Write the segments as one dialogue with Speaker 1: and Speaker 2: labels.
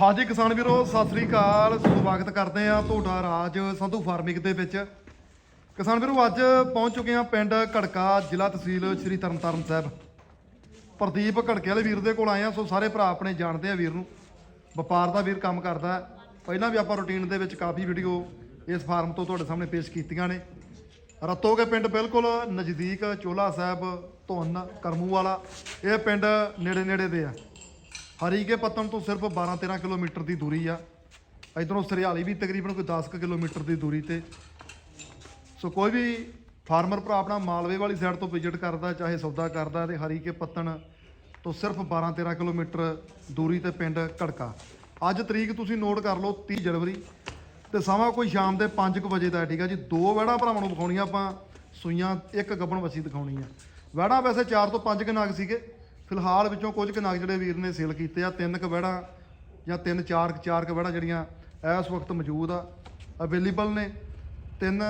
Speaker 1: ਹਾਂਜੀ ਕਿਸਾਨ ਵੀਰੋ, ਸਤਿ ਸ੍ਰੀ ਅਕਾਲ। ਸਵਾਗਤ ਕਰਦੇ ਆ ਤੁਹਾਡਾ ਰਾਜ ਸੰਧੂ ਫਾਰਮਿੰਗ ਦੇ ਵਿੱਚ। ਕਿਸਾਨ ਵੀਰੋ, ਅੱਜ ਪਹੁੰਚ ਚੁੱਕੇ ਆ ਪਿੰਡ ਘੜਕਾ ਜ਼ਿਲ੍ਹਾ ਤਹਿਸੀਲ ਸ੍ਰੀ ਤਰਨਤਾਰਨ ਸਾਹਿਬ। ਪ੍ਰਦੀਪ ਘੜਕੇ ਵਾਲੇ ਵੀਰ ਦੇ ਕੋਲ ਆਏ ਆ ਸੋ ਸਾਰੇ ਭਰਾ ਆਪਣੇ ਜਾਣਦੇ ਆ ਵੀਰ ਨੂੰ। ਵਪਾਰ ਦਾ ਵੀਰ ਕੰਮ ਕਰਦਾ ਪਹਿਲਾਂ ਵੀ ਆਪਾਂ ਰੁਟੀਨ ਦੇ ਵਿੱਚ ਕਾਫੀ ਵੀਡੀਓ ਇਸ ਫਾਰਮ ਤੋਂ ਤੁਹਾਡੇ ਸਾਹਮਣੇ ਪੇਸ਼ ਕੀਤੀਆਂ ਨੇ। ਰਤੋਗੇ ਪਿੰਡ ਬਿਲਕੁਲ ਨਜ਼ਦੀਕ ਚੋਲਾ ਸਾਹਿਬ ਧੁੰਨ ਕਰਮੂ ਵਾਲਾ ਇਹ ਪਿੰਡ ਨੇੜੇ ਨੇੜੇ ਦੇ ਆ। ਹਰੀਕੇ ਪੱਤਣ ਤੋਂ ਸਿਰਫ 12-13 ਕਿਲੋਮੀਟਰ ਦੀ ਦੂਰੀ ਆ। ਇਧਰੋਂ ਸਰਿਆਲੀ ਵੀ ਤਕਰੀਬਨ ਕੋਈ 10 ਕੁ ਕਿਲੋਮੀਟਰ ਦੀ ਦੂਰੀ ਤੇ। ਸੋ ਕੋਈ ਵੀ ਫਾਰਮਰ ਭਰਾ ਆਪਣਾ ਮਾਲਵੇ ਵਾਲੀ ਸਾਈਡ ਤੋਂ ਵਿਜ਼ਿਟ ਕਰਦਾ, ਚਾਹੇ ਸੌਦਾ ਕਰਦਾ, ਤੇ ਹਰੀਕੇ ਪੱਤਣ ਤੋਂ ਸਿਰਫ 12-13 ਕਿਲੋਮੀਟਰ ਦੂਰੀ ਤੇ ਪਿੰਡ ਘੜਕਾ। ਅੱਜ ਤਰੀਕ ਤੁਸੀਂ ਨੋਟ ਕਰ ਲਓ 30 ਜਨਵਰੀ, ਤੇ ਸਮਾਂ ਕੋਈ ਸ਼ਾਮ ਦੇ 5 ਵਜੇ ਦਾ, ਠੀਕ ਆ ਜੀ। ਦੋ ਵੜਾ ਭਰਾਵਾਂ ਨੂੰ ਵਿਖਾਉਣੀਆਂ ਆਪਾਂ, ਸੂਈਆਂ, ਇੱਕ ਗੱਬਣ ਵੱਛੀ ਦਿਖਾਉਣੀ ਆ। ਵੜਾ ਵੈਸੇ 4 ਤੋਂ 5 ਨਾਗ ਸੀਗੇ। ਫਿਲਹਾਲ ਵਿੱਚੋਂ ਕੁਝ ਕੁ ਨਾਗ ਜਿਹੜੇ ਵੀਰ ਨੇ ਸੇਲ ਕੀਤੇ ਆ ਤਿੰਨ ਕੁ ਵੜਾ ਜਾਂ ਤਿੰਨ ਚਾਰ ਕੁ- ਚਾਰ ਕੁ ਵੜਾ ਜਿਹੜੀਆਂ ਇਸ ਵਕਤ ਮੌਜੂਦ ਆ ਅਵੇਲੇਬਲ ਨੇ। ਤਿੰਨ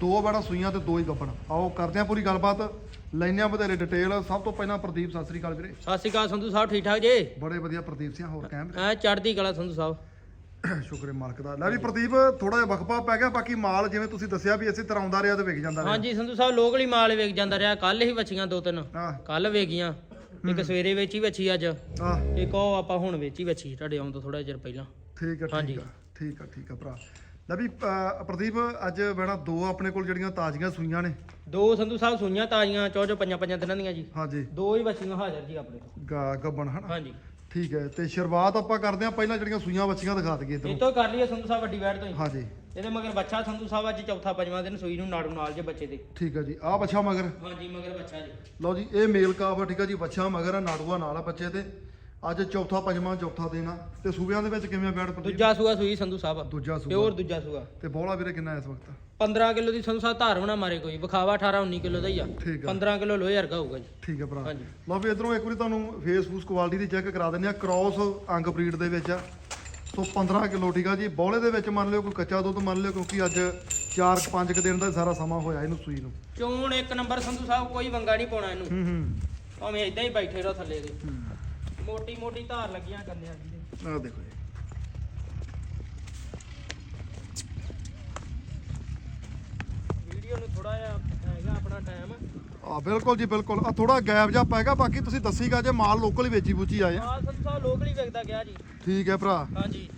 Speaker 1: ਦੋ ਵੜਾ ਸੂਈਆਂ ਤੇ ਦੋ ਹੀ ਗੱਬਣ। ਆਓ ਕਰਦੇ ਆ ਪੂਰੀ ਗੱਲਬਾਤ। ਲੈਣੇ ਆ ਵਧੇਰੇ ਡਿਟੇਲ ਸਭ ਤੋਂ ਪਹਿਲਾਂ ਪ੍ਰਦੀਪ ਸਤਿ ਸ੍ਰੀ ਅਕਾਲ ਵੀਰੇ।
Speaker 2: ਸਤਿ ਸ਼੍ਰੀ ਅਕਾਲ ਸੰਧੂ ਸਾਹਿਬ ਠੀਕ ਠਾਕ ਜੀ?
Speaker 1: ਬੜੇ ਵਧੀਆ ਪ੍ਰਦੀਪ ਸਿੰਘ ਹੋਰ ਕਹਿਮ
Speaker 2: ਐ ਚੜ੍ਹਦੀ ਕਲਾ ਸੰਧੂ ਸਾਹਿਬ।
Speaker 1: ਸ਼ੁਕਰੇ ਮਾਲਕ ਦਾ। ਲੈ ਵੀ ਪ੍ਰਦੀਪ ਥੋੜਾ ਜਿਹਾ ਵਕਫਾ ਪੈ ਗਿਆ ਬਾਕੀ ਮਾਲ ਜਿਵੇਂ ਤੁਸੀਂ ਦੱਸਿਆ ਵੀ ਇਸੇ ਤਰ੍ਹਾਂ ਆਉਂਦਾ ਰਿਹਾ ਤੇ ਵਿਕ ਜਾਂਦਾ ਰਿਹਾ।
Speaker 2: ਹਾਂਜੀ ਸੰਧੂ ਸਾਹਿਬ ਲੋਕਲੀ ਮਾਲ ਵੇਚ ਜਾਂਦਾ ਰਿਹਾ। ਕੱਲ ਹੀ ਬੱਚੀਆਂ ਦੋ ਤਿੰਨ।
Speaker 1: ਆਹ
Speaker 2: ਕੱਲ ਵੇਗੀਆਂ ਇੱਕ ਸਵੇਰੇ ਵੇਚੀ ਅੱਜ।
Speaker 1: ਆਹ।
Speaker 2: ਇੱਕ ਉਹ ਆਪਾਂ ਹੁਣ ਵੇਚੀ ਬੱਚੀ ਤੁਹਾਡੇ ਆਉਣ ਤੋਂ ਥੋੜਾ ਚਿਰ ਪਹਿਲਾਂ।
Speaker 1: ਠੀਕ ਆ
Speaker 2: ਹਾਂਜੀ।
Speaker 1: ਠੀਕ ਆ ਠੀਕ ਆ ਠੀਕ ਆ ਭਰਾ। ਲੈ ਵੀ ਪ੍ਰਦੀਪ ਅੱਜ ਬੈਣਾ ਦੋ ਆਪਣੇ ਕੋਲ ਜਿਹੜੀਆਂ ਤਾਜ਼ੀਆਂ ਸੂਈਆਂ ਨੇ।
Speaker 2: ਦੋ ਸੰਧੂ ਸਾਹਿਬ ਸੂਈਆਂ ਤਾਜ਼ੀਆਂ ਚੌ ਚੌ ਪੰਜਾਂ ਪੰਜਾਂ ਦਿਨਾਂ ਦੀਆਂ ਜੀ।
Speaker 1: ਹਾਂਜੀ।
Speaker 2: ਦੋ ਹੀ ਬੱਚੀਆਂ ਹਾਜ਼ਰ ਜੀ ਆਪਣੇ ਕੋਲ।
Speaker 1: ਗਾ ਗੱਬਣ ਹਨਾ?
Speaker 2: ਹਾਂਜੀ।
Speaker 1: ਠੀਕ ਹੈ ਤੇ ਸ਼ੁਰੂਆਤ ਆਪਾਂ ਕਰਦੇ ਆ ਪਹਿਲਾਂ ਜਿਹੜੀਆਂ ਸੂਈਆਂ ਬੱਚੀਆਂ ਦਿਖਾ ਦਈਏ
Speaker 2: ਇਹ
Speaker 1: ਇਧਰੋਂ
Speaker 2: ਤੋਂ ਕਰ ਲਈਏ ਸੰਧੂ ਸਾਹਿਬ ਵੱਡੀ ਬੈਠ ਤੋਂ ਹੀ।
Speaker 1: ਹਾਂਜੀ।
Speaker 2: ਇਹਦੇ ਮਗਰ ਬੱਚਾ ਸੰਧੂ ਸਾਹਿਬ ਅੱਜ ਚੌਥਾ ਪੰਜਵਾਂ ਦਿਨ ਸੂਈ ਨੂੰ ਨਾੜੂ ਨਾਲ ਜੇ ਬੱਚੇ ਦੇ।
Speaker 1: ਠੀਕ ਆ ਜੀ ਆਹ ਬੱਚਾ ਮਗਰ।
Speaker 2: ਹਾਂਜੀ ਮਗਰ ਬੱਚਾ ਜੀ।
Speaker 1: ਲਓ ਜੀ ਇਹ ਮੇਲ ਕਾਫ ਆ ਠੀਕ ਆ ਜੀ ਬੱਚਾ ਮਗਰ ਆ ਨਾੜੂਆ ਨਾਲ ਆ ਬੱਚੇ ਤੇ ਅੱਜ ਚੌਥਾ ਪੰਜਵਾਂ ਚੌਥਾ ਦੇਣਾ ਤੇ ਸੂਬਿਆਂ ਦੇ ਵਿੱਚ ਕਿਵੇਂ ਬੈਠ ਪ੍ਰਦੀਪ?
Speaker 2: ਦੂਜਾ ਸੂਆ ਸੂਈ ਸੰਧੂ ਸਾਹਿਬ।
Speaker 1: ਦੂਜਾ ਸੂਆ।
Speaker 2: ਪਿਓਰ ਦੂਜਾ ਸੂਆ।
Speaker 1: ਤੇ ਬੋਲਾ ਵੀਰੇ ਕਿੰਨਾ ਇਸ ਵਕਤ?
Speaker 2: 15 ਕਿਲੋ ਦੀ ਸੰਧੂ ਸਾਹਿਬ ਧਾਰ ਮਾਰੇ ਕੋਈ। ਵਿਖਾਵਾ 18 19 ਕਿਲੋ ਦਾ ਹੀ ਆ।
Speaker 1: ਠੀਕ ਆ।
Speaker 2: 15 ਕਿਲੋ ਲੋਹੇ ਵਰਗਾ ਹੋਊਗਾ ਜੀ।
Speaker 1: ਠੀਕ ਹੈ ਭਰਾ।
Speaker 2: ਹਾਂਜੀ।
Speaker 1: ਲਓ ਵੀ ਇਧਰੋਂ ਇੱਕ ਵਾਰੀ ਤੁਹਾਨੂੰ ਫੇਸ ਫੂਸ ਕੁਆਲਿਟੀ ਦੀ ਚੈੱਕ ਕਰਾ ਦਿੰਦੇ ਆ ਕ੍ਰਾਸ ਅੰਗ ਬਰੀਡ ਦੇ ਵਿੱਚ ਆ। ਸੋ 15 ਕਿਲੋ ਠੀਕ ਆ ਜੀ। ਬੌਲੇ ਦੇ ਵਿੱਚ ਮੰਨ ਲਿਓ ਕੋਈ ਕੱਚਾ ਦੁੱਧ ਮੰਨ ਲਿਓ ਕਿਉਂਕਿ ਅੱਜ 4-5 ਕੁ ਦਿਨ ਦਾ ਸਾਰਾ ਸਮਾਂ ਹੋਇਆ ਇਹਨੂੰ ਸੂਈ ਨੂੰ।
Speaker 2: ਚੋਣ ਇੱਕ ਨੰਬਰ ਸੰਧੂ ਸਾਹਿਬ ਕੋਈ ਵੰਗਾ ਨਹੀਂ ਪਾਉਣਾ ਇਹਨੂੰ।
Speaker 1: ਹੂੰ ਹੂੰ।
Speaker 2: ਭਾਵੇਂ ਇਦਾਂ ਹੀ ਬੈਠੇ ਰਹੋ ਥੱਲੇ ਦੇ। ਮੋਟੀ ਮੋਟੀ ਧਾਰ ਲੱਗੀਆਂ ਕੰਨਿਆਂ ਦੀ।
Speaker 1: ਆਹ ਦੇਖੋ ਜੀ।
Speaker 2: ਵੀਡੀਓ ਨੂੰ ਥੋੜਾ ਜਿਹਾ ਹੈਗਾ ਆਪਣਾ ਟਾਈਮ
Speaker 1: ਆ ਬਿਲਕੁਲ ਜੀ ਬਿਲਕੁਲ। ਆ ਥੋੜਾ ਗੈਪ ਜਿਹਾ ਪੈਗਾ ਬਾਕੀ ਤੁਸੀਂ ਦੱਸੀਗਾ ਜੇ ਮਾਲ ਲੋਕਲ ਹੀ ਵੇਚੀ ਬੂਚੀ ਆਏ ਆ।
Speaker 2: ਆ ਸੰਧੂ ਸਾਹਿਬ ਲੋਕਲੀ ਵੇਚਦਾ ਗਿਆ ਜੀ।
Speaker 1: ਠੀਕ ਹੈ ਭਰਾ।
Speaker 2: ਹਾਂਜੀ।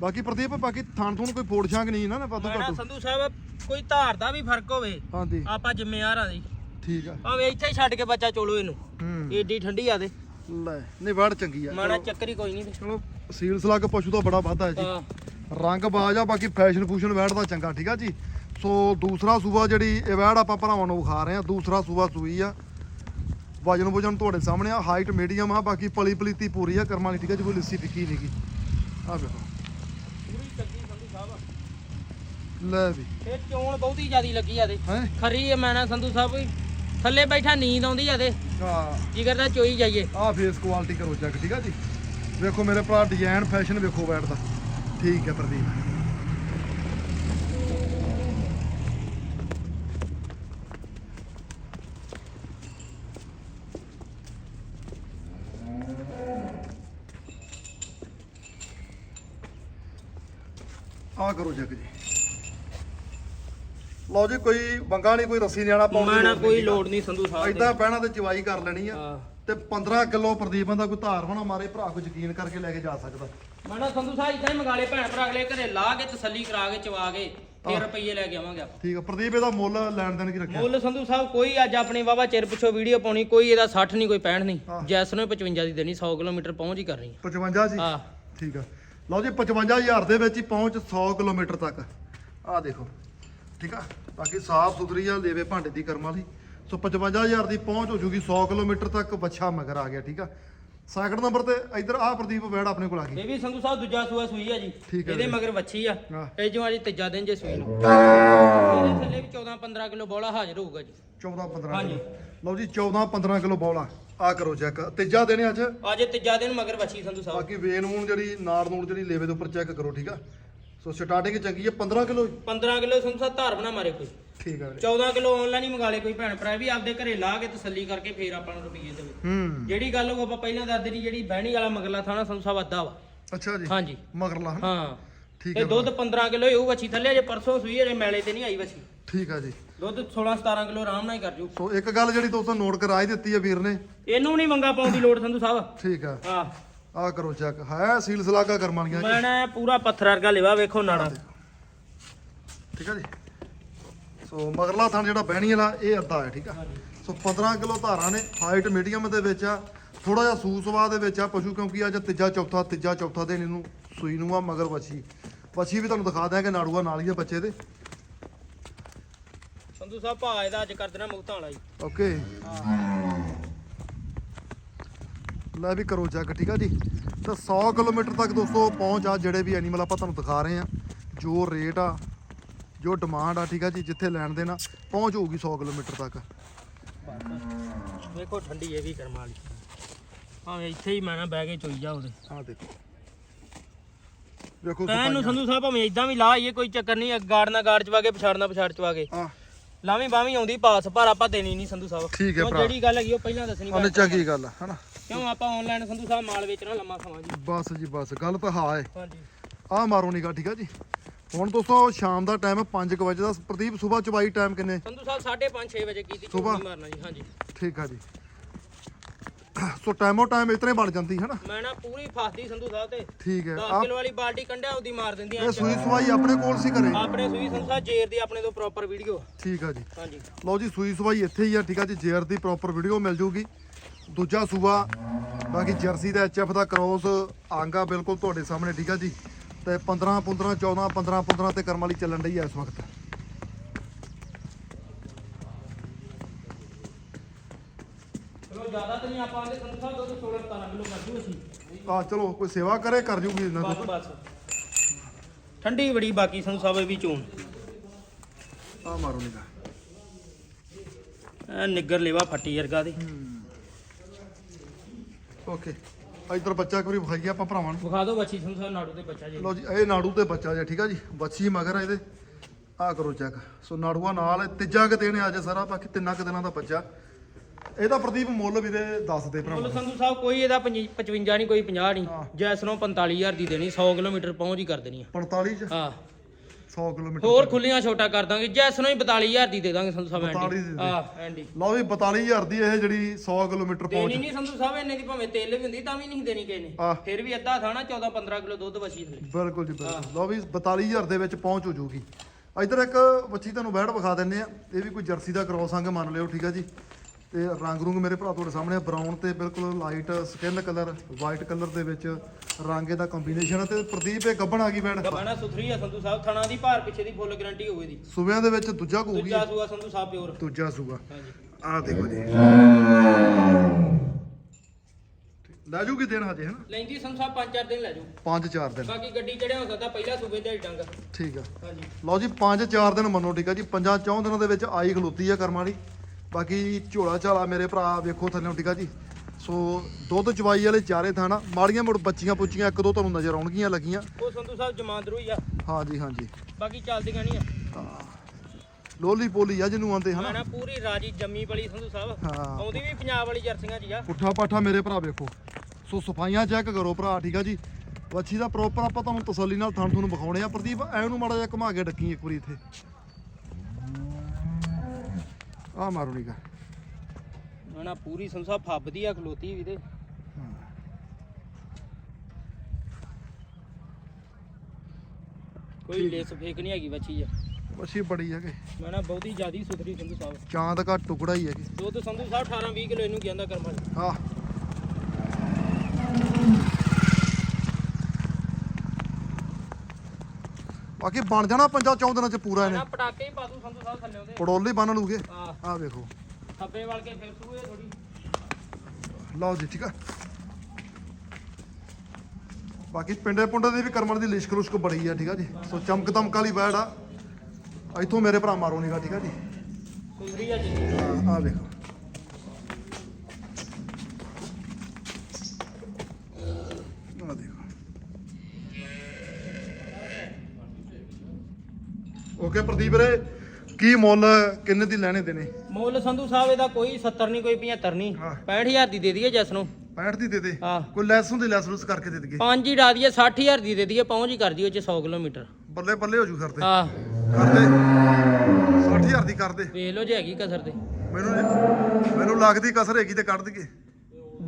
Speaker 1: ਬਾਕੀ ਪ੍ਰਦੀਪ ਬਾਕੀ ਥਾਣ ਥੂਣ ਕੋਈ ਫੋੜ ਛਾਂਗ ਨਹੀਂ ਨਾ ਨਾ ਪਤਾ
Speaker 2: ਮੈਂ
Speaker 1: ਘੱਟ।
Speaker 2: ਸੰਧੂ ਸਾਹਿਬ ਕੋਈ ਧਾਰ ਦਾ ਵੀ ਫ਼ਰਕ ਹੋਵੇ
Speaker 1: ਹਾਂਜੀ।
Speaker 2: ਆਪਾਂ ਜ਼ਿੰਮੇਵਾਰ ਆ ਜੀ।
Speaker 1: ਠੀਕ ਆ।
Speaker 2: ਭਾਵੇਂ ਇੱਥੇ ਹੀ ਛੱਡ ਕੇ ਬੱਚਾ ਚੋਲੋ ਇਹਨੂੰ।
Speaker 1: ਹੂੰ।
Speaker 2: ਏਡੀ ਠੰਡੀ ਆ ਦੇ
Speaker 1: ਲੈ ਨਹੀਂ ਵੜ ਚੰਗੀ ਆ।
Speaker 2: ਮਾਣਾ ਚੱਕਰੀ ਕੋਈ ਨਹੀਂ
Speaker 1: ਚਲੋ ਸੀਲ ਸਲੱਗ ਪਸ਼ੂ ਦਾ ਬੜਾ ਵਾਧਾ ਹੈ ਜੀ।
Speaker 2: ਹਾਂ।
Speaker 1: ਰੰਗ ਬਾਜ ਆ ਬਾਕੀ ਫੈਸ਼ਨ ਫੂਸ਼ਨ ਵੈੜ ਦਾ ਚੰਗਾ ਠੀਕ ਆ ਜੀ? ਸੋ ਦੂਸਰਾ ਸੂਬਾ ਜਿਹੜੀ ਇਹ ਵੈੜ ਆਪਾਂ ਭਰਾਵਾਂ ਨੂੰ ਵਿਖਾ ਰਹੇ ਆ ਦੂਸਰਾ ਸੂਬਾ ਸੂਈ ਆ। ਵਜਨ ਵਜਨ ਤੁਹਾਡੇ ਸਾਹਮਣੇ ਆ ਹਾਈਟ ਮੀਡੀਅਮ ਆ ਬਾਕੀ ਪਲੀ ਪਲੀਤੀ ਪੂਰੀ ਆ ਕਰਮਾਂ ਦੀ ਠੀਕ ਆ ਜੀ ਕੋਈ ਲਿੱਸੀ ਫਿੱਕੀ ਨਹੀਂਗੀ ਆ ਵੇਖੋ।
Speaker 2: ਪੂਰੀ ਚੱਕੀ ਸੰਧੂ ਸਾਹਿਬ।
Speaker 1: ਲੈ ਵੀ।
Speaker 2: ਇਹ ਚੋਣ ਬਹੁਤੀ ਜ਼ਿਆਦੀ ਲੱਗੀ ਆ ਦੇ
Speaker 1: ਹੈ?
Speaker 2: ਖਰੀ ਹੈ ਮੈਂ ਨਾ ਸੰਧੂ ਸਾਹਿਬ ਵੀ। ਥੱਲੇ ਬੈਠਾ ਨੀਂਦ ਆਉਂਦੀ ਆ ਦੇ
Speaker 1: ਆ
Speaker 2: ਜੀ ਕਰਦਾ? ਚੋਈ ਜਾਈਏ।
Speaker 1: ਆ ਫੇਸ ਕੁਆਲਿਟੀ ਕਰੋ ਚੈੱਕ ਠੀਕ ਆ ਜੀ? ਵੇਖੋ ਮੇਰੇ ਭਰਾ ਡਿਜ਼ਾਈਨ ਫੈਸ਼ਨ ਵੇਖੋ ਵੈੜ ਦਾ। ਠੀਕ ਹੈ ਪ੍ਰਦੀਪ। ਆ ਕਰੋ ਚੈੱਕ ਜੀ। ਲਓ ਜੀ ਕੋਈ ਬੰਗਾ ਨਹੀਂ ਕੋਈ ਰੱਸੀ ਨਿਆਣਾ ਪਾਉਣ
Speaker 2: ਮੈਂ ਨਾ ਕੋਈ। ਲੋੜ ਨਹੀਂ ਸੰਧੂ ਸਾਹਿਬ
Speaker 1: ਏਦਾਂ ਪਹਿਣਾ ਤੇ ਚਵਾਈ ਕਰ ਲੈਣੀ ਆ ਤੇ 15 ਕਿਲੋ ਪ੍ਰਦੀਪਾਂ ਦਾ ਕੋਈ ਧਾਰ ਹੋਣਾ ਮਾਰੇ ਭਰਾ ਕੋਈ ਯਕੀਨ ਕਰਕੇ ਲੈ ਕੇ ਜਾ ਸਕਦਾ।
Speaker 2: ਮੈਂ ਨਾ ਸੰਧੂ ਸਾਹਿਬ ਇਦਾਂ ਹੀ ਮੰਗਾਲੇ ਭੈਣ ਭਰਾ ਅਗਲੇ ਘਰੇ ਲਾ ਕੇ ਤਸੱਲੀ ਕਰਾ ਕੇ ਚਵਾ ਕੇ ਫਿਰ ਰੁਪਈਏ ਲੈ ਕੇ ਆਵਾਂਗੇ ਆਪਾਂ।
Speaker 1: ਠੀਕ ਆ ਪ੍ਰਦੀਪ ਇਹਦਾ ਮੁੱਲ ਲੈਣ ਦੇਣ ਕੀ ਰੱਖਿਆ?
Speaker 2: ਮੁੱਲ ਸੰਧੂ ਸਾਹਿਬ ਕੋਈ ਅੱਜ ਆਪਣੇ ਵਾਵਾ ਚਿਰ ਪਿੱਛੋਂ ਵੀਡੀਓ ਪਾਉਣੀ ਕੋਈ ਇਹਦਾ 60 ਨਹੀਂ ਕੋਈ 65
Speaker 1: ਹਾਂ।
Speaker 2: ਨਹੀਂ ਜੈਸ ਨੂੰ 55 ਦੀ ਦੇਣੀ 100 ਕਿਲੋਮੀਟਰ ਪਹੁੰਚ ਹੀ ਕਰਨੀ
Speaker 1: 55 ਜੀ?
Speaker 2: ਹਾਂ।
Speaker 1: ਠੀਕ ਆ। ਲਓ ਜੀ 55000 ਦੇ ਵਿੱਚ ਹੀ ਪਹੁੰਚ 100 ਕਿਲੋਮੀਟਰ ਤੱਕ। ਆ ਦੇਖੋ। ਠੀਕ ਆ? ਬਾਕੀ ਸਾਫ਼ ਸੁਥਰੀ ਆ ਲੇਵੇ ਭਾਂਡੇ ਦੀ ਕਰਮ ਵਾਲੀ ਸੋ 55000 ਦੀ ਪਹੁੰਚ ਹੋ ਜੂਗੀ 100 ਕਿਲੋਮੀਟਰ ਤੱਕ ਬੱਚਾ ਮਗਰ ਆ ਗਿਆ ਠੀਕ ਆ? ਸੈਕਿੰਡ ਨੰਬਰ ਤੇ ਇੱਧਰ ਆ ਪ੍ਰਦੀਪ ਵੈੜ ਆਪਣੇ ਕੋਲ ਆ ਗਈ।
Speaker 2: ਇਹ ਵੀ ਸੰਧੂ ਸਾਹਿਬ ਦੂਜਾ ਸੂਆ ਸੂਈ ਆ ਜੀ। ਇਹਦੇ। ਮਗਰ ਵੱਛੀ ਆ। ਇਹ ਜੋ ਅੱਜ ਤੀਜਾ ਦਿਨ ਜੇ ਸੂਈ ਨੂੰ। ਇਹਦੇ ਥੱਲੇ ਵੀ 14 15 ਕਿਲੋ ਬੋਲਾ ਹਾਜ਼ਰ ਹੋਊਗਾ ਜੀ।
Speaker 1: 14 15
Speaker 2: ਹਾਂਜੀ।
Speaker 1: ਲਓ ਜੀ 14 15 ਕਿਲੋ ਬੌਲਾ। ਆ ਕਰੋ ਚੈੱਕ। ਤੀਜਾ ਦਿਨ ਅੱਜ।
Speaker 2: ਅੱਜ ਤੀਜਾ ਦਿਨ ਮਗਰ ਵੱਛੀ ਸੰਧੂ ਸਾਹਿਬ।
Speaker 1: ਬਾਕੀ ਵੇਨ ਵੂਨ ਜਿਹੜੀ ਨਾੜ ਨੂੜ ਜਿਹੜੀ ਲੇਵੇ ਦੇ ਉੱਪਰ ਚੈੱਕ ਕਰੋ ਠੀਕ ਆ? ਸੋ ਸਟਾਰਟਿੰਗ ਚੰਗੀ ਹੈ 15 ਕਿਲੋ
Speaker 2: 15 ਕਿਲੋ ਸੰਧੂ ਸਾਹਿਬ ਧਾਰ ਬਣਾ ਮਾਰੇ ਕੋਈ।
Speaker 1: ਠੀਕ ਆ ਵੀਰੇ।
Speaker 2: 14 ਕਿਲੋ ਆਨਲਾਈਨ ਹੀ ਮੰਗਾ ਲੇ ਕੋਈ ਭੈਣ ਭਰਾ ਵੀ ਆਪਦੇ ਘਰੇ ਲਾ ਕੇ ਤਸੱਲੀ ਕਰਕੇ ਫੇਰ ਆਪਾਂ ਨੂੰ ਰੁਪਈਏ ਦੇਵੇ।
Speaker 1: ਹੂੰ।
Speaker 2: ਜਿਹੜੀ ਗੱਲ ਉਹ ਆਪਾਂ ਪਹਿਲਾਂ ਦੱਸਦੇ ਨਹੀਂ ਜਿਹੜੀ ਬਹਿਣੀ ਵਾਲਾ ਮਗਰਲਾ ਥਾਣਾ ਸੰਧੂ ਸਾਹਿਬ ਅੱਧਾ ਵਾ।
Speaker 1: ਅੱਛਾ ਜੀ।
Speaker 2: ਹਾਂਜੀ।
Speaker 1: ਮਗਰਲਾ?
Speaker 2: ਹਾਂ।
Speaker 1: ਠੀਕ
Speaker 2: ਤੇ
Speaker 1: ਹੈ
Speaker 2: ਦੁੱਧ 15 ਕਿਲੋ ਹੋਊ ਵੱਛੀ ਥੱਲੇ ਜੇ ਪਰਸੋਂ ਸੂਈ ਅਜੇ ਮੈਲੇ ਤੇ ਨਹੀਂ ਆਈ ਵੱਛੀ।
Speaker 1: ਠੀਕ ਆ ਜੀ।
Speaker 2: ਦੁੱਧ 16 17 ਕਿਲੋ ਆਰਾਮ ਨਾਲ ਹੀ ਕਰ ਜੂ।
Speaker 1: ਸੋ ਇੱਕ ਗੱਲ ਜਿਹੜੀ ਦੋਸਤੋ ਨੋਟ ਕਰਾ ਹੀ ਦਿੱਤੀ ਹੈ ਵੀਰ ਨੇ।
Speaker 2: ਇਹਨੂੰ ਨਹੀਂ ਮੰਗਾ ਪਾਉਣ ਦੀ ਲੋੜ ਸੰਧੂ ਸਾਹਿਬ।
Speaker 1: ਠੀਕ ਆ।
Speaker 2: ਹਾਂ।
Speaker 1: ਆ ਕਰੋ ਚੈੱਕ ਹੈ ਸੀਲ ਸਲਾਗਾ ਕਰਮਾਂ ਵਾਲੀਆਂ
Speaker 2: ਮੈਂ ਨਾ ਪੂਰਾ ਪੱਥਰ ਵਰਗਾ ਲਿਵਾ ਵੇਖੋ ਨਾੜਾ।
Speaker 1: ਠੀਕ ਆ ਜੀ? ਸੋ ਮਗਰਲਾ ਥਣ ਜਿਹੜਾ ਬਹਿਣੀ ਵਾਲਾ ਇਹ ਅੱਧਾ ਹੈ ਠੀਕ ਆ? ਸੋ 15 ਕਿਲੋ ਧਾਰਾਂ ਨੇ ਹਾਈਟ ਮੀਡੀਅਮ ਦੇ ਵਿੱਚ ਆ ਥੋੜਾ ਜਿਹਾ ਸੂਸਵਾ ਦੇ ਵਿੱਚ ਆ ਪਸ਼ੂ ਕਿਉਂਕਿ ਅੱਜ ਤੀਜਾ ਚੌਥਾ ਤੀਜਾ ਚੌਥਾ ਦਿਨ ਇਹਨੂੰ ਸੂਈ ਨੂੰ ਆ ਮਗਰ ਵੱਛੀ। ਵੱਛੀ ਵੀ ਤੁਹਾਨੂੰ ਦਿਖਾ ਦਿਆਂਗੇ ਨਾੜੂਆ ਨਾਲ ਹੀ ਆ ਬੱਚੇ ਦੇ।
Speaker 2: ਸੰਧੂ ਸਾਹਿਬ ਭਾ ਇਹਦਾ ਅੱਜ ਕਰ ਦੇਣਾ ਮੁਕਤਾਂ ਵਾਲਾ ਜੀ।
Speaker 1: ਓਕੇ। ਲੈ ਵੀ ਕਰੋ ਚੈੱਕ ਠੀਕ ਆ ਜੀ? ਤਾਂ 100 ਕਿਲੋਮੀਟਰ ਤੱਕ ਦੋਸਤੋ ਪਹੁੰਚ ਆ ਜਿਹੜੇ ਵੀ ਐਨੀਮਲ ਆਪਾਂ ਤੁਹਾਨੂੰ ਦਿਖਾ ਰਹੇ ਆ। ਜੋ ਰੇਟ ਆ ਜੋ ਡਿਮਾਂਡ ਆ ਠੀਕ ਆ ਜੀ ਜਿੱਥੇ ਲੈਣ ਦੇਣਾ ਪਹੁੰਚ ਹੋਊਗੀ 100 ਕਿਲੋਮੀਟਰ ਤੱਕ।
Speaker 2: ਵੇਖੋ ਠੰਡੀ ਇਹ ਵੀ ਕਰਮ ਵਾਲੀ। ਭਾਵੇਂ ਇੱਥੇ ਹੀ ਮੈਂ ਨਾ ਬਹਿ ਕੇ ਚੋਈ ਜਾ ਉਹਦੇ
Speaker 1: ਆਹ ਦੇਖੋ। ਵੇਖੋ
Speaker 2: ਕਹਿਣ ਨੂੰ ਸੰਧੂ ਸਾਹਿਬ ਭਾਵੇਂ ਇਦਾਂ ਵੀ ਲਾ ਆਈਏ ਕੋਈ ਚੱਕਰ ਨਹੀਂ ਗਾੜ ਨਾ ਗਾੜ ਚਵਾ ਕੇ ਪਛਾੜਨਾ ਪਛਾੜ ਚਵਾ ਕੇ।
Speaker 1: ਆ
Speaker 2: ਲਾਵੀਂ ਬਾਵੀਂ ਆਉਂਦੀ ਪਾਸ ਪਰ ਆਪਾਂ ਦੇਣੀ ਨਹੀਂ ਸੰਧੂ ਸਾਹਿਬ।
Speaker 1: ਠੀਕ ਹੈ ਭਰਾ।
Speaker 2: ਜਿਹੜੀ ਗੱਲ ਹੈਗੀ ਉਹ ਪਹਿਲਾਂ ਦੱਸਣੀ
Speaker 1: ਉਹਨੇ ਚੰਗੀ ਗੱਲ ਆ ਹਨਾ?
Speaker 2: ਕਿਉਂ ਆਪਾਂ ਆਨਲਾਈਨ ਸੰਧੂ ਸਾਹਿਬ ਮਾਲ ਵੇਚਣਾ ਲੰਮਾ ਸਮਾਂ ਜੀ?
Speaker 1: ਬਸ ਜੀ ਬਸ ਗੱਲ ਤਾਂ ਹਾਂ
Speaker 2: ਹਾਂਜੀ।
Speaker 1: ਆ ਮਾਰੋ ਨਿਗਾ ਠੀਕ ਆ ਜੀ। ਹੁਣ ਦੋਸਤੋ ਸ਼ਾਮ ਦਾ ਟਾਈਮ 5 ਵਜੇ ਦਾ ਪ੍ਰਦੀਪ ਸਵੇਰ ਚਵਾਈ ਟਾਈਮ ਕਿੰਨੇ?
Speaker 2: ਸੰਧੂ ਸਾਹਿਬ 5:30 6 ਵਜੇ ਕੀਤੀ
Speaker 1: ਸੁਬਾਹ?
Speaker 2: ਮਾਰਨਾ ਜੀ ਹਾਂਜੀ।
Speaker 1: ਠੀਕ ਆ ਜੀ। ਸੋ ਟਾਈਮੋ ਟਾਈਮ ਇਤਨੇ ਬਣ ਜਾਂਦੀ ਹਨਾ?
Speaker 2: ਮੈਂ ਨਾ ਪੂਰੀ ਫਸਦੀ ਸੰਧੂ ਸਾਹਿਬ ਤੇ।
Speaker 1: ਠੀਕ ਹੈ
Speaker 2: 10
Speaker 1: ਆ
Speaker 2: ਕਿਲੋ ਵਾਲੀ ਬਾਲਟੀ ਕੰਡਿਆ ਉਹਦੀ ਮਾਰ ਦਿੰਦੀ ਆ।
Speaker 1: ਇਹ ਸੂਈ ਸਵਾਈ ਆਪਣੇ ਕੋਲ ਸੀ ਘਰੇ।
Speaker 2: ਆਪਣੇ ਸੂਈ ਸੰਧੂ ਸਾਹਿਬ ਜੇਰ ਦੀ ਆਪਣੇ ਤੋਂ ਪ੍ਰੋਪਰ ਵੀਡੀਓ
Speaker 1: ਠੀਕ ਆ ਜੀ।
Speaker 2: ਹਾਂਜੀ।
Speaker 1: ਲਓ ਜੀ ਸੂਈ ਸਵਾਈ ਇੱਥੇ ਹੀ ਆ ਠੀਕ ਆ ਜੀ। ਜੇਰ ਦੀ ਪ੍ਰੋਪਰ ਵੀਡੀਓ ਮਿਲ ਜੂਗੀ। ਦੂਜਾ ਸੂਆ ਬਾਕੀ ਜਰਸੀ ਦਾ ਐਚਐਫ ਦਾ ਕ੍ਰੋਸ ਆਂਗਾ ਬਿਲਕੁਲ ਤੁਹਾਡੇ ਸਾਹਮਣੇ ਠੀਕ ਆ ਜੀ? ਤੇ 15 15 14 15 15 ਤੇ ਕਰਮ ਵਾਲੀ ਚੱਲਣ ਡਈ ਆ ਇਸ ਵਕਤ।
Speaker 2: ਚਲੋ ਜ਼ਿਆਦਾ ਤਾਂ ਨਹੀਂ ਆਪਾਂ ਆਂਦੇ ਸੰਧੂ ਸਾਹਿਬ ਦੁੱਧ 16 17 ਕਿਲੋ ਕਰ ਜੂ ਅਸੀਂ।
Speaker 1: ਆ ਚਲੋ ਕੋਈ ਸੇਵਾ ਕਰੇ ਕਰ ਜੂਗੀ ਇਹਨਾਂ
Speaker 2: ਬਸ ਠੰਡੀ ਬੜੀ ਬਾਕੀ ਸਾਹਿਬ ਇਹ ਵੀ ਚੋਣ।
Speaker 1: ਆ ਮਾਰੋ ਨਿਗਾ
Speaker 2: ਨਿੱਗਰ ਲੇਵਾ ਫੱਟੀ ਵਰਗਾ ਦੀ।
Speaker 1: ਓਕੇ ਇਧਰ ਬੱਚਾ ਇੱਕ ਵਾਰੀ ਵਿਖਾਈਏ ਆਪਾਂ ਭਰਾਵਾਂ ਨੂੰ।
Speaker 2: ਵਿਖਾ ਦਿਓ ਬੱਚੀ ਸੰਧੂ ਸਾਹਿਬ ਨਾੜੂ ਤੇ ਬੱਚਾ ਜੀ।
Speaker 1: ਲਓ ਜੀ ਇਹ ਨਾੜੂ ਤੇ ਬੱਚਾ ਜੇ ਠੀਕ ਆ ਜੀ? ਬੱਚੀ ਮਗਰ ਆ ਇਹਦੇ। ਆ ਕਰੋ ਚੈੱਕ ਸੋ ਨਾੜੂਆ ਨਾਲ ਤੀਜਾ ਕਿ ਦਿਨ ਆ ਅੱਜ ਸਾਰਾ ਬਾਕੀ ਤਿੰਨਾਂ ਕੁ ਦਿਨਾਂ ਦਾ ਬੱਚਾ। ਇਹਦਾ ਪ੍ਰਦੀਪ ਮੁੱਲ ਵੀਰੇ ਦੱਸ ਦੇ ਭਰਾਵਾਂ
Speaker 2: ਮੁੱਲ ਸੰਧੂ ਸਾਹਿਬ ਕੋਈ ਇਹਦਾ 55 ਨਹੀਂ ਕੋਈ 50
Speaker 1: ਹਾਂ।
Speaker 2: ਨਹੀਂ ਜੈਸਨੋਂ 45000 ਦੀ ਦੇਣੀ 100 ਕਿਲੋਮੀਟਰ ਪਹੁੰਚ ਹੀ ਕਰ ਦੇਣੀ ਆ।
Speaker 1: 45 ਚ?
Speaker 2: ਹਾਂ।
Speaker 1: 100 ਕਿਲੋਮੀਟਰ
Speaker 2: ਹੋਰ ਖੁੱਲੀਆਂ ਛੋਟਾ ਕਰ ਦਾਂਗੇ। ਜੈਸਨੋਂ ਹੀ 42000 ਦੀ ਦੇ ਦਾਂਗੇ ਸੰਧੂ ਸਾਹਿਬ
Speaker 1: 42 ਦੀ
Speaker 2: ਐਂਡੀ
Speaker 1: ਦੇ।
Speaker 2: ਹਾਂ ਐਂਡੀ।
Speaker 1: ਲਓ ਵੀ 42000 ਦੀ ਇਹ ਜਿਹੜੀ 100 ਕਿਲੋਮੀਟਰ
Speaker 2: ਦੇਣੀ
Speaker 1: ਪਹੁੰਚ
Speaker 2: ਨਹੀਂ ਸੰਧੂ ਸਾਹਿਬ ਇੰਨੇ ਦੀ ਭਾਵੇਂ ਤੇਲ ਵੀ ਹੁੰਦੀ ਤਾਂ ਵੀ ਨਹੀਂ ਦੇਣੀ ਕਿਸੇ ਨੇ।
Speaker 1: ਆਹ।
Speaker 2: ਫਿਰ ਵੀ ਅੱਧਾ ਥਾਣਾ 14 15 ਕਿਲੋ ਦੁੱਧ ਵਸੀ ਥਲੇ
Speaker 1: ਬਿਲਕੁਲ ਜੀ ਬਿਲਕੁਲ। ਲਓ ਵੀ 42000 ਦੇ ਵਿੱਚ ਪਹੁੰਚ ਹੋ ਜਾਊਗੀ ਇਧਰ ਇੱਕ ਬੱਚੀ ਤੁਹਾਨੂੰ ਬੈਠ ਵਿਖਾ ਦਿੰਨੇ ਆ। ਇਹ ਵੀ ਕੋਈ ਜਰਸੀ ਦਾ ਕ੍ਰੋਸ ਅੰਗ ਮੰਨ ਲਿਓ ਠੀਕ ਆ ਜੀ। ਤੇ ਰੰਗ ਰੁੰਗ ਮੇਰੇ ਭਰਾ ਤੁਹਾਡੇ ਸਾਹਮਣੇ ਬਰਾਊਨ ਤੇ ਬਿਲਕੁਲ light skin colour white colour ਦੇ ਵਿੱਚ ਰੰਗ ਇਹਦਾ ਕੰਬੀਨੇਸ਼ਨ ਤੇ ਪ੍ਰਦੀਪ ਇਹ ਗੱਬਣ ਆ ਗਈ ਬੈਠ
Speaker 2: ਗੱਬਣਾ ਸੁਥਰੀ ਆ ਸੰਧੂ ਸਾਹਿਬ। ਥਣਾ ਦੀ ਭਾਰ ਪਿੱਛੇ ਦੀ ਫੁੱਲ ਗਾਰੰਟੀ ਹੋਵੇ ਦੀ
Speaker 1: ਸੂਬਿਆਂ ਦੇ ਵਿੱਚ ਦੂਜਾ ਹੋਊਗੀ
Speaker 2: ਦੂਜਾ ਸੂਆ ਸੰਧੂ ਸਾਹਿਬ ਪਿਓਰ।
Speaker 1: ਦੂਜਾ ਸੂਗਾ
Speaker 2: ਹਾਂਜੀ।
Speaker 1: ਆਹ ਦੇਖੋ ਜੀ। ਲੈ ਜੂਗੀ ਦਿਨ ਹਜੇ ਹਨਾ?
Speaker 2: ਲੈਂਦੀ ਸੰਧੂ ਸਾਹਿਬ 5-4 ਦਿਨ ਲੈ ਜਾਓ
Speaker 1: 5-4 ਦਿਨ।
Speaker 2: ਬਾਕੀ ਗੱਡੀ ਚੜਿਆ ਹੋ ਸਕਦਾ ਪਹਿਲਾ ਸੂਬੇ ਤੇ ਡੰਗ।
Speaker 1: ਠੀਕ ਆ।
Speaker 2: ਹਾਂਜੀ।
Speaker 1: ਲਓ ਜੀ 5-4 ਦਿਨ ਮੰਨੋ ਠੀਕ ਆ ਜੀ। ਪੰਜਾਂ ਚੌਂ ਦਿਨਾਂ ਦੇ ਵਿੱਚ ਆਈ ਖਲੋਤੀ ਆ ਕਰਮਾਂ ਵਾਲੀ। ਬਾਕੀ ਝੋਲਾ ਝਾਲਾ ਮੇਰੇ ਭਰਾ ਵੇਖੋ ਥੱਲੇ ਠੀਕ ਆ ਜੀ? ਸੋ ਦੁੱਧ ਚਵਾਈ ਵਾਲੇ ਚਾਰੇ ਥਾਣਾ। ਮਾੜੀਆਂ ਮੁੜ ਬੱਚੀਆਂ ਪੁੱਚੀਆਂ ਇੱਕ ਦੋ ਤੁਹਾਨੂੰ ਨਜ਼ਰ ਆਉਣਗੀਆਂ ਲੱਗੀਆਂ।
Speaker 2: ਉਹ ਸੰਧੂ ਸਾਹਿਬ ਜਮਾਂਦਰੂ ਹੀ ਆ।
Speaker 1: ਹਾਂਜੀ ਹਾਂਜੀ।
Speaker 2: ਬਾਕੀ ਚੱਲਦੀਆਂ ਨਹੀਂ ਆ।
Speaker 1: ਲੋਲੀ ਪੋਲੀ ਆ ਜਿਹਨੂੰ ਆਂਦੇ ਹਨਾ?
Speaker 2: ਨਾ ਪੂਰੀ ਰਾਜੀ ਜੰਮੀ ਵਾਲੀ ਸੰਧੂ ਸਾਹਿਬ। ਆਉਂਦੀ ਵੀ ਪੰਜਾਬ ਵਾਲੀ ਜਰਸੀਆਂ ਜੀ ਆ।
Speaker 1: ਪੁੱਠਾ ਪਾਠਾ ਮੇਰੇ ਭਰਾ ਵੇਖੋ। ਸੋ ਸਫਾਈਆਂ ਚੈੱਕ ਕਰੋ ਭਰਾ ਠੀਕ ਆ ਜੀ? ਵੱਛੀ ਦਾ ਪ੍ਰੋਪਰ ਆਪਾਂ ਤੁਹਾਨੂੰ ਤਸੱਲੀ ਨਾਲ ਥਣ ਤੁਹਾਨੂੰ ਵਿਖਾਉਣੇ ਆ। ਪ੍ਰਦੀਪ ਐ ਨੂੰ ਮਾੜਾ ਜਿਹਾ ਘੁਮਾ ਕੇ ਡੱਕੀ ਇੱਕ ਵਾਰੀ ਇੱਥੇ। ਆ ਮਾਰੋ ਨੀਗਾ
Speaker 2: ਮੈਂ ਨਾ ਪੂਰੀ ਸਾਹਿਬ ਫੱਬਦੀ ਆ ਖਲੋਤੀ ਵੀ ਤੇ। ਕੋਈ ਲੇਸ ਫੇਕ ਨਹੀਂ ਹੈਗੀ ਬੱਚੀ ਆ
Speaker 1: ਵੱਛੀ ਬੜੀ ਹੈਗੇ।
Speaker 2: ਮੈਂ ਨਾ ਬਹੁਤੀ ਜ਼ਿਆਦੀ ਸੁਥਰੀ ਸੰਧੂ ਸਾਹਿਬ।
Speaker 1: ਚਾਂਦ ਦਾ ਟੁਕੜਾ ਹੀ ਹੈਗੇ।
Speaker 2: ਦੁੱਧ ਸੰਧੂ ਸਾਹਿਬ 18 20 ਕਿਲੋ ਇਹਨੂੰ ਕਹਿੰਦਾ ਕਰਮਾ
Speaker 1: ਆ ਬਾਕੀ ਬਣ ਜਾਣਾ ਪੰਜਾਂ ਚੌਂ ਦਿਨਾਂ ਚ ਪੂਰਾ
Speaker 2: ਨਾ
Speaker 1: ਇਹਨੇ
Speaker 2: ਪਟਾਕੇ ਹੀ ਪਾ ਦੂੰ ਸੰਧੂ ਸਾਹਿਬ ਥੱਲੇ ਉਹਦੇ।
Speaker 1: ਪੜੋਲੇ ਬੰਨ ਲੂਗੇ।
Speaker 2: ਆ
Speaker 1: ਆ ਵੇਖੋ।
Speaker 2: ਥੱਬੇ ਵਾਲ ਕੇ ਫਿਰ ਸੂਏ ਥੋੜੀ
Speaker 1: ਲਓ ਜੀ ਠੀਕ ਆ। ਬਾਕੀ ਪਿੰਡੇ ਪੁੰਡੇ ਦੀ ਵੀ ਕਰਮਣ ਦੀ ਲਿਸ਼ਕ ਲੁਸ਼ਕ ਬੜੀ ਆ ਠੀਕ ਆ ਜੀ। ਸੋ ਚਮਕ ਦਮਕ ਵਾਲੀ ਬੈੜ ਆ। ਇੱਥੋਂ ਮੇਰੇ ਭਰਾ ਮਾਰੋ ਨੀਗਾ ਠੀਕ ਆ ਜੀ।
Speaker 2: ਸੁਥਰੀ ਆ ਜੀ।
Speaker 1: ਆ ਵੇਖੋ ਆ ਦੇਖੋ ਓਕੇ ਪ੍ਰਦੀਪ ਰੇ ਕੀ ਮੁੱਲ ਕਿੰਨੇ ਦੀ ਲੈਣੇ ਦੇਣੇ?
Speaker 2: ਮੁੱਲ ਸੰਧੂ ਸਾਹਿਬ ਇਹਦਾ ਕੋਈ 70 ਨਹੀਂ ਕੋਈ 75 ਨਹੀਂ।
Speaker 1: ਹਾਂ।
Speaker 2: 65000 ਦੀ ਦੇ ਦਈਏ ਜਸ ਨੂੰ।
Speaker 1: 65 ਦੀ ਦੇ ਦੇ।
Speaker 2: ਹਾਂ।
Speaker 1: ਕੋਈ ਲੈਸ ਹੁੰਦੀ ਲੈਸ ਲੂਸ ਕਰਕੇ ਦੇ ਦਈਏ।
Speaker 2: ਪੰਜ ਹੀ ਡਾ ਦਈਏ 60000 ਦੀ ਦੇ ਦਈਏ ਪਹੁੰਚ ਹੀ ਕਰ ਦਿਓ ਚ 100 ਕਿਲੋਮੀਟਰ।
Speaker 1: ਬੱਲੇ ਬੱਲੇ ਹੋ ਜੂ ਕਰਦੇ
Speaker 2: ਆ
Speaker 1: ਕਰਦੇ 60000 ਦੀ। ਕਰਦੇ
Speaker 2: ਵੇਖ ਲਓ ਜੇ ਹੈਗੀ ਕਸਰ ਤੇ।
Speaker 1: ਮੈਨੂੰ ਮੈਨੂੰ ਲੱਗਦੀ ਕਸਰ ਹੈਗੀ ਤੇ ਕੱਢ ਦਈਏ।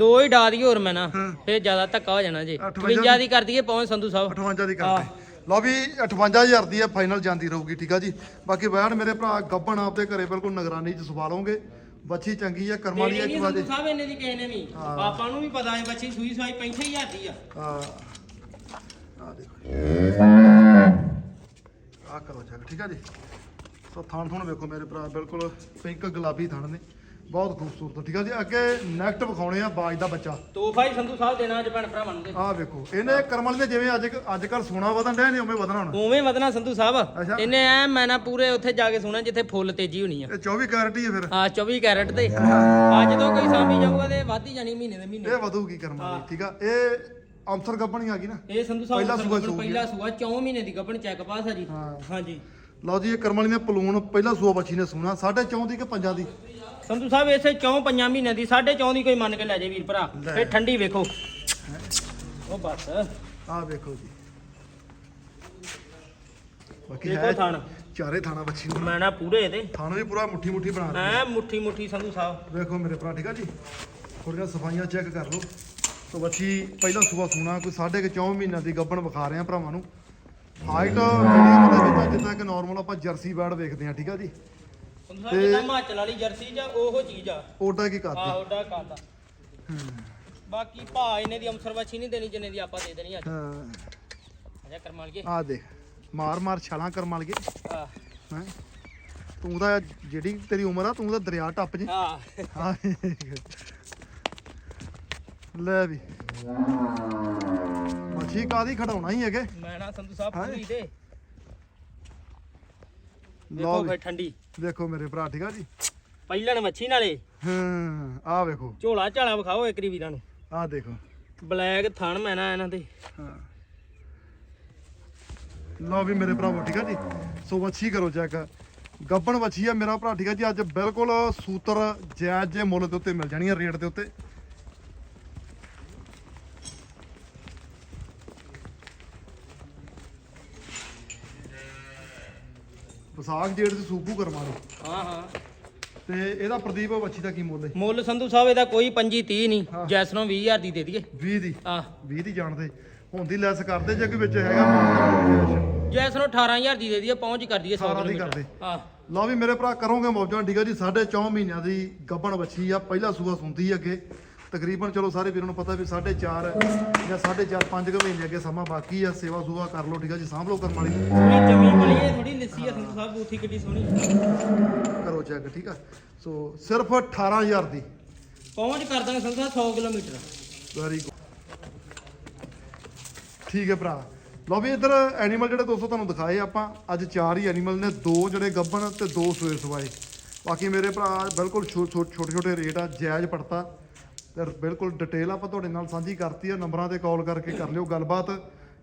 Speaker 2: ਦੋ ਹੀ ਡਾ ਦਈਏ ਹੋਰ ਮੈਂ ਨਾ
Speaker 1: ਹਾਂ।
Speaker 2: ਫੇਰ ਜ਼ਿਆਦਾ ਧੱਕਾ ਹੋ ਜਾਣਾ ਜੇ। 52 ਦੀ ਕਰ ਦਈਏ ਪਹੁੰਚ ਸੰਧੂ ਸਾਹਿਬ।
Speaker 1: 58 ਦੀ ਕਰਦੇ ਲਓ ਵੀ 58000 ਦੀ ਹੈ ਫਾਈਨਲ ਜਾਂਦੀ ਰਹੂਗੀ ਠੀਕ ਆ ਜੀ? ਬਾਕੀ ਵੈਣ ਮੇਰੇ ਭਰਾ ਗੱਬਣ ਆਪਦੇ ਘਰੇ ਬਿਲਕੁਲ ਨਿਗਰਾਨੀ ਚ ਸਵਾ ਲਓਗੇ। ਬੱਚੀ ਚੰਗੀ ਆ ਕਰਮਾਂ
Speaker 2: ਨਹੀਂ
Speaker 1: ਇੱਕ ਵਾਜੇ
Speaker 2: ਸਾਹਿਬ ਇਹਨੇ ਦੀ ਕਿਸੇ ਨੇ ਵੀ।
Speaker 1: ਹਾਂ।
Speaker 2: ਆਪਾਂ ਨੂੰ ਵੀ ਪਤਾ ਹੈ ਬੱਚੀ ਸੂਈ ਸਵਾਈ 65000 ਦੀ ਆ।
Speaker 1: ਆ ਆ ਦੇਖੋ ਆ ਕਰੋ ਚੈੱਕ ਠੀਕ ਆ ਜੀ? ਸੋ ਥਾਣ ਥੁਣ ਵੇਖੋ ਮੇਰੇ ਭਰਾ ਬਿਲਕੁਲ ਪਿੰਕ ਗੁਲਾਬੀ ਥਣ ਨੇ। ਬਹੁਤ ਖੂਬਸੂਰਤ। ਠੀਕ ਆ ਜੀ ਅੱਗੇ ਨੈਕਟ ਵਿਖਾਉਣੇ ਆ ਬਾਜ ਦਾ ਬੱਚਾ।
Speaker 2: ਤੋਹਫਾ ਹੀ ਸੰਧੂ ਸਾਹਿਬ ਦੇਣਾ ਅੱਜ ਭੈਣ ਭਰਾ ਮੰਨਦੇ
Speaker 1: ਆਹ ਵੇਖੋ ਇਹਨੇ ਕਰਮਲ ਦੇ ਜਿਵੇਂ ਅੱਜ ਅੱਜ ਕੱਲ ਸੋਨਾ ਵਧਣ ਡਿਆ ਨੇ ਉਵੇਂ ਵਧਣਾ ਹੁਣ।
Speaker 2: ਉਵੇਂ ਵਧਣਾ ਸੰਧੂ ਸਾਹਿਬ। ਇਹਨੇ ਐ ਮੈਂ ਨਾ ਪੂਰੇ ਉੱਥੇ ਜਾ ਕੇ ਸੁਣਿਆ ਜਿੱਥੇ ਫੁੱਲ ਤੇਜ਼ੀ ਹੋਣੀ ਆ।
Speaker 1: ਇਹ 24 ਕੈਰਟ ਹੀ ਹੈ ਫਿਰ।
Speaker 2: ਆ 24 ਕੈਰਟ ਤੇ। ਅੱਜ ਤੋਂ ਕੋਈ ਸਾਂਭੀ ਜਾਊਗਾ ਤੇ ਵੱਧ ਜਾਣੀ ਮਹੀਨੇ ਦੇ ਮਹੀਨੇ।
Speaker 1: ਇਹ ਵਧੂਗੀ ਕਰਮਾਂ ਦੀ ਠੀਕ ਆ। ਇਹ ਅੰਸਰ ਗੱਬਣੀ ਆ ਗਈ ਨਾ?
Speaker 2: ਇਹ ਸੰਧੂ ਸਾਹਿਬ
Speaker 1: ਪਹਿਲਾ ਸੂਆ
Speaker 2: ਪਹਿਲਾ ਸੂਆ 4 ਮਹੀਨੇ ਦੀ ਗੱਭਣ ਚੈੱਕ ਪਾਸ ਆ ਜੀ।
Speaker 1: ਹਾਂ।
Speaker 2: ਹਾਂਜੀ।
Speaker 1: ਲਓ ਜੀ ਇਹ ਕਰਮਲੀ ਨੇ ਪਲੂਣ ਪਹਿਲਾ ਸੂਆ ਬੱਚੀ ਨੇ ਸੂਣਾ 4.5 ਦੀ ਕਿ 5 ਦੀ?
Speaker 2: ਸੰਧੂ ਸਾਹਿਬ ਇਸੇ ਚੌਂ ਪੰਜਾਂ ਮਹੀਨਿਆਂ ਦੀ ਸਾਢੇ ਚੌਂ ਦੀ ਕੋਈ ਮੰਨ ਕੇ ਲੈ ਜੇ ਵੀਰ ਭਰਾ।
Speaker 1: ਲੈ।
Speaker 2: ਠੰਡੀ ਵੇਖੋ। ਉਹ ਬਸ।
Speaker 1: ਆਹ ਵੇਖੋ ਜੀ। ਬਾਕੀ
Speaker 2: ਦੇਖੋ
Speaker 1: ਹੈ
Speaker 2: ਥਣ।
Speaker 1: ਚਾਰੇ ਥਾਣਾ ਬੱਚੀ ਨੂੰ।
Speaker 2: ਮੈਂ ਨਾ ਪੂਰੇ ਇਹਦੇ।
Speaker 1: ਥਾਣਾ ਵੀ ਪੂਰਾ ਮੁੱਠੀ ਮੁੱਠੀ ਬਣਾ ਦਿੱਤੀ
Speaker 2: ਐ ਮੁੱਠੀ ਮੁੱਠੀ ਸੰਧੂ ਸਾਹਿਬ।
Speaker 1: ਵੇਖੋ ਮੇਰੇ ਭਰਾ ਠੀਕ ਆ ਜੀ? ਥੋੜੀਆਂ ਸਫਾਈਆਂ ਚੈੱਕ ਕਰ ਲਓ। ਸੋ ਬੱਚੀ ਪਹਿਲਾ ਸੂਆ ਸੂਣਾ ਕੋਈ ਸਾਢੇ ਕੁ ਚੌਂ ਮਹੀਨਿਆਂ ਦੀ ਗੱਬਣ ਵਿਖਾ ਰਹੇ ਆ ਭਰਾਵਾਂ ਨੂੰ। ਹਾਈਟ ਮੀਡੀਅਮ ਦੇ ਵਿੱਚ ਆ, ਜਿੱਦਾਂ ਕਿ ਨਾਰਮਲ ਆਪਾਂ ਜਰਸੀ ਬੈਡ ਵੇਖਦੇ ਆ ਠੀਕ ਆ ਜੀ?
Speaker 2: ਜਿੱਦਾਂ ਹਿਮਾਚਲ ਵਾਲੀ ਜਰਸੀ ਜਾਂ ਉਹੋ ਚੀਜ਼ ਆ।
Speaker 1: ਓਡਾ ਕੀ ਕਰਦੇ?
Speaker 2: ਆਹ ਉਹਦਾ ਕਾਦਾ ਬਾਕੀ ਭਾ ਇਹਨੇ ਦੀ ਵੱਛੀ ਨਹੀਂ ਦੇਣੀ ਜਿੰਨੇ ਦੀ ਆਪਾਂ ਦੇ ਦੇਣੀ ਅੱਜ।
Speaker 1: ਹਾਂ।
Speaker 2: ਅਜਾ ਕਰਮਾ ਲਈਏ
Speaker 1: ਆ ਦੇਖ ਮਾਰ ਮਾਰ ਛਾਲਾਂ ਕਰਮ ਲਗੇ
Speaker 2: ਆ
Speaker 1: ਹੈ? ਤੂੰ ਤਾਂ ਜਿਹੜੀ ਤੇਰੀ ਉਮਰ ਆ ਤੂੰ ਤਾਂ ਦਰਿਆ ਟੱਪ ਜੇ। ਹਾਂ। ਲੈ ਵੀ। ਮੱਛੀ ਕਾਦੀ ਖੜਾਉਣਾ ਹੀ ਹੈਗੇ?
Speaker 2: ਮੈਂ ਨਾ ਸੰਧੂ ਸਾਹਿਬ
Speaker 1: ਹਾਂ।
Speaker 2: ਪੂਰੀ ਦੇ।
Speaker 1: ਲਓ ਵੀ,
Speaker 2: ਠੰਡੀ।
Speaker 1: ਮੇਰੇ ਭਰਾ ਠੀਕ ਆ ਜੀ?
Speaker 2: ਪਹਿਲਣ ਮੱਛੀ ਨਾਲੇ।
Speaker 1: ਹਾਂ ਆ ਵੇਖੋ।
Speaker 2: ਝੋਲਾ ਝਾਲਾ ਵਿਖਾਓ ਇੱਕ ਰੀ ਵੀਰਾਂ ਨੂੰ।
Speaker 1: ਆ ਦੇਖੋ।
Speaker 2: ਬਲੈਕ ਥਣ ਮੈਂ ਨਾ ਇਹਨਾਂ ਦੇ
Speaker 1: ਹਾਂ। ਲਓ ਵੀ ਮੇਰੇ ਭਰਾਵੋ ਠੀਕ ਆ ਜੀ? ਸੋ ਵੱਛੀ ਕਰੋ ਚੈੱਕ। ਗੱਬਣ ਵੱਛੀ ਆ ਮੇਰਾ ਭਰਾ ਠੀਕ ਆ ਜੀ? ਅੱਜ ਬਿਲਕੁਲ ਸੂਤਰ ਜਾਇਜ਼ ਜੇ ਮੁੱਲ ਦੇ ਉੱਤੇ ਮਿਲ ਜਾਣੀ ਆ ਰੇਟ ਦੇ ਉੱਤੇ। ਵਿਸਾਖ ਜੇੜ ਦੀ ਸੂਪੂ ਕਰਮਾ ਲਓ
Speaker 2: ਹਾਂ ਹਾਂ।
Speaker 1: ਤੇ ਇਹਦਾ ਪ੍ਰਦੀਪ ਵੱਛੀ ਦਾ ਕੀ ਮੁੱਲ ਹੈ?
Speaker 2: ਮੁੱਲ ਸੰਧੂ ਸਾਹਿਬ ਇਹਦਾ ਕੋਈ 25 30 ਨਹੀਂ। ਜੈਸਨੋਂ 20000 ਦੀ ਦੇ ਦਈਏ।
Speaker 1: 20 ਦੀ?
Speaker 2: ਆ
Speaker 1: 20 ਦੀ ਜਾਣਦੇ ਹੁੰਦੀ ਲੈਸ ਕਰਦੇ ਜੇ ਕੋਈ ਵਿੱਚ ਹੈਗਾ
Speaker 2: ਜੈਸਨੋਂ 18000 ਦੀ ਦੇ ਦਈਏ ਪਹੁੰਚ ਕਰ ਦਈਏ 100
Speaker 1: 18 ਦੀ
Speaker 2: ਕਿਲੋਮੀਟਰ।
Speaker 1: ਕਰਦੇ।
Speaker 2: ਆ
Speaker 1: ਲਓ ਵੀ ਮੇਰੇ ਭਰਾ ਕਰੋਗੇ ਮੌਜਾਂ। ਠੀਕ ਆ ਜੀ ਸਾਢੇ ਚੌਂ ਮਹੀਨਿਆਂ ਦੀ ਗੱਭਣ ਬੱਚੀ ਆ। ਪਹਿਲਾ ਸੂਆ ਸੁੰਦੀ ਅੱਗੇ। ਤਕਰੀਬਨ ਚਲੋ ਸਾਰੇ ਵੀਰਾਂ ਨੂੰ ਪਤਾ ਵੀ ਸਾਢੇ ਚਾਰ ਜਾਂ ਸਾਢੇ ਚਾਰ ਪੰਜ ਕੁ ਮਹੀਨੇ ਅੱਗੇ ਸਮਾਂ ਬਾਕੀ ਆ ਸੇਵਾ ਸੂਆ ਕਰ ਲਓ ਠੀਕ ਆ ਜੀ ਸਾਂਭ ਲਓ ਕਰਮ ਵਾਲੀ।
Speaker 2: ਪੂਰੀ ਜਮੀ ਬਲੀਏ ਥੋੜੀ ਲਿੱਸੀ ਆ ਸੰਧੂ ਸਾਹਿਬ ਬੂਥੀ ਕਿੱਡੀ ਸੋਹਣੀ।
Speaker 1: ਕਰੋ ਚੈੱਕ ਠੀਕ ਆ? ਸੋ ਸਿਰਫ 18000 ਦੀ।
Speaker 2: ਪਹੁੰਚ ਕਰ ਦਾਂਗੇ ਸਾਹਿਬ 100 ਕਿਲੋਮੀਟਰ।
Speaker 1: ਵੈਰੀ ਗੁੱਡ ਠੀਕ ਹੈ ਭਰਾ। ਲਓ ਵੀ ਇਧਰ ਐਨੀਮਲ ਜਿਹੜੇ ਦੋਸਤੋ ਤੁਹਾਨੂੰ ਦਿਖਾਏ ਆਪਾਂ ਅੱਜ ਚਾਰ ਹੀ ਐਨੀਮਲ ਨੇ ਦੋ ਜਿਹੜੇ ਗੱਭਣ ਤੇ ਦੋ ਸੂਏ ਸਵਾਏ। ਬਾਕੀ ਮੇਰੇ ਭਰਾ ਬਿਲਕੁਲ ਛੋਟੇ ਛੋਟੇ ਰੇਟ ਆ ਜਾਇਜ਼ ਪੜਤਾ ਤੇ ਬਿਲਕੁਲ ਡਿਟੇਲ ਆਪਾਂ ਤੁਹਾਡੇ ਨਾਲ ਸਾਂਝੀ ਕਰਤੀ ਆ ਨੰਬਰਾਂ ਤੇ ਕਾਲ ਕਰਕੇ ਕਰ ਲਿਓ ਗੱਲਬਾਤ।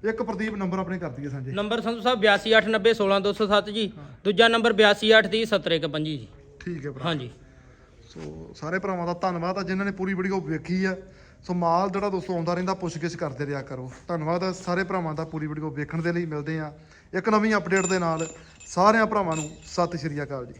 Speaker 1: ਇੱਕ ਪ੍ਰਦੀਪ ਨੰਬਰ ਆਪਣੇ ਕਰ ਦਈਏ ਸਾਂਝੇ।
Speaker 2: ਨੰਬਰ ਸੰਧੂ ਸਾਹਿਬ 8289016207 ਜੀ ਦੂਜਾ ਨੰਬਰ 82830751 ਜੀ।
Speaker 1: ਠੀਕ ਹੈ ਭਰਾ।
Speaker 2: ਹਾਂਜੀ।
Speaker 1: ਸੋ ਸਾਰੇ ਭਰਾਵਾਂ ਦਾ ਧੰਨਵਾਦ ਆ ਜਿਨ੍ਹਾਂ ਨੇ ਪੂਰੀ ਵੀਡੀਓ ਵੇਖੀ ਆ। ਸੋ ਮਾਲ ਜਿਹੜਾ ਦੋਸਤੋ ਆਉਂਦਾ ਰਹਿੰਦਾ ਪੁੱਛਗਿੱਛ ਕਰਦੇ ਰਿਹਾ ਕਰੋ। ਧੰਨਵਾਦ ਸਾਰੇ ਭਰਾਵਾਂ ਦਾ ਪੂਰੀ ਵੀਡੀਓ ਵੇਖਣ ਦੇ ਲਈ। ਮਿਲਦੇ ਆ ਇੱਕ ਨਵੀਂ ਅਪਡੇਟ ਦੇ ਨਾਲ। ਸਾਰਿਆਂ ਭਰਾਵਾਂ ਨੂੰ ਸਤਿ ਸ਼੍ਰੀ ਅਕਾਲ ਜੀ।